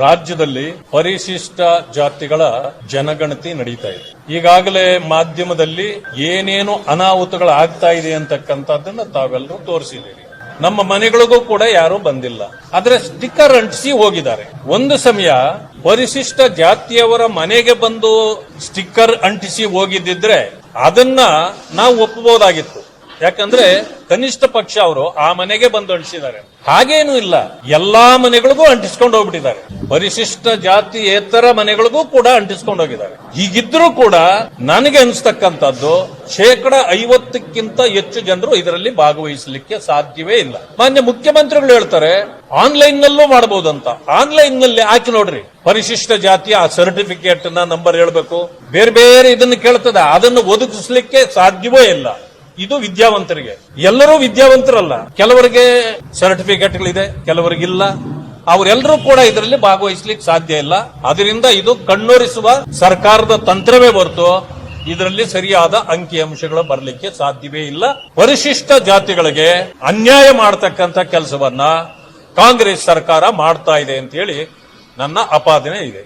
ರಾಜ್ಯದಲ್ಲಿ ಪರಿಶಿಷ್ಟ ಜಾತಿಗಳ ಜನಗಣತಿ ನಡೀತಾ ಇದೆ. ಈಗಾಗಲೇ ಮಾಧ್ಯಮದಲ್ಲಿ ಏನೇನು ಅನಾಹುತಗಳು ಆಗ್ತಾ ಇದೆ ಅಂತಕ್ಕಂಥದ್ದನ್ನ ತಾವೆಲ್ಲರೂ ತೋರಿಸಿದ್ದೀರಿ. ನಮ್ಮ ಮನೆಗಳಿಗೂ ಕೂಡ ಯಾರು ಬಂದಿಲ್ಲ. ಆದ್ರೆ ಸ್ಟಿಕ್ಕರ್ ಅಂಟಿಸಿ ಹೋಗಿದ್ದಾರೆ. ಒಂದು ಸಮಯ ಪರಿಶಿಷ್ಟ ಜಾತಿಯವರ ಮನೆಗೆ ಬಂದು ಸ್ಟಿಕ್ಕರ್ ಅಂಟಿಸಿ ಹೋಗಿದ್ದಿದ್ರೆ ಅದನ್ನ ನಾವು ಒಪ್ಪಬಹುದಾಗಿತ್ತು. ಯಾಕಂದ್ರೆ ಕನಿಷ್ಠ ಪಕ್ಷ ಅವರು ಆ ಮನೆಗೆ ಬಂದು ಅಂಟಿಸಿದ್ದಾರೆ ಹಾಗೇನೂ ಇಲ್ಲ. ಎಲ್ಲಾ ಮನೆಗಳಿಗೂ ಅಂಟಿಸ್ಕೊಂಡು ಹೋಗ್ಬಿಟ್ಟಿದ್ದಾರೆ. ಪರಿಶಿಷ್ಟ ಜಾತಿಯೇತರ ಮನೆಗಳಿಗೂ ಕೂಡ ಅಂಟಿಸ್ಕೊಂಡು ಹೋಗಿದ್ದಾರೆ. ಹೀಗಿದ್ರೂ ಕೂಡ ನನಗೆ ಅನಿಸ್ತಕ್ಕಂಥದ್ದು ಶೇಕಡ ಐವತ್ತಕ್ಕಿಂತ ಹೆಚ್ಚು ಜನರು ಇದರಲ್ಲಿ ಭಾಗವಹಿಸಲಿಕ್ಕೆ ಸಾಧ್ಯವೇ ಇಲ್ಲ. ಮಾನ್ಯ ಮುಖ್ಯಮಂತ್ರಿಗಳು ಹೇಳ್ತಾರೆ ಆನ್ಲೈನ್ ನಲ್ಲೂ ಮಾಡಬಹುದಂತ ಆನ್ಲೈನ್ನಲ್ಲಿ ಹಾಕಿ ನೋಡ್ರಿ. ಪರಿಶಿಷ್ಟ ಜಾತಿಯ ಆ ಸರ್ಟಿಫಿಕೇಟ್ನ ನಂಬರ್ ಹೇಳ್ಬೇಕು. ಬೇರೆ ಬೇರೆ ಇದನ್ನು ಕೇಳ್ತದೆ. ಅದನ್ನು ಒದಗಿಸ್ಲಿಕ್ಕೆ ಸಾಧ್ಯವೇ ಇಲ್ಲ. ಇದು ವಿದ್ಯಾವಂತರಿಗೆ. ಎಲ್ಲರೂ ವಿದ್ಯಾವಂತರಲ್ಲ. ಕೆಲವರಿಗೆ ಸರ್ಟಿಫಿಕೇಟ್ಗಳಿದೆ ಕೆಲವರಿಗಿಲ್ಲ. ಅವರೆಲ್ಲರೂ ಕೂಡ ಇದರಲ್ಲಿ ಭಾಗವಹಿಸ್ಲಿಕ್ಕೆ ಸಾಧ್ಯ ಇಲ್ಲ. ಅದರಿಂದ ಇದು ಕಣ್ಣೋರಿಸುವ ಸರ್ಕಾರದ ತಂತ್ರವೇ ಹೊರತು ಇದರಲ್ಲಿ ಸರಿಯಾದ ಅಂಕಿಅಂಶಗಳು ಬರಲಿಕ್ಕೆ ಸಾಧ್ಯವೇ ಇಲ್ಲ. ಪರಿಶಿಷ್ಟ ಜಾತಿಗಳಿಗೆ ಅನ್ಯಾಯ ಮಾಡತಕ್ಕಂತ ಕೆಲಸವನ್ನ ಕಾಂಗ್ರೆಸ್ ಸರ್ಕಾರ ಮಾಡ್ತಾ ಇದೆ ಅಂತ ಹೇಳಿ ನನ್ನ ಅಪಾದನೆ ಇದೆ.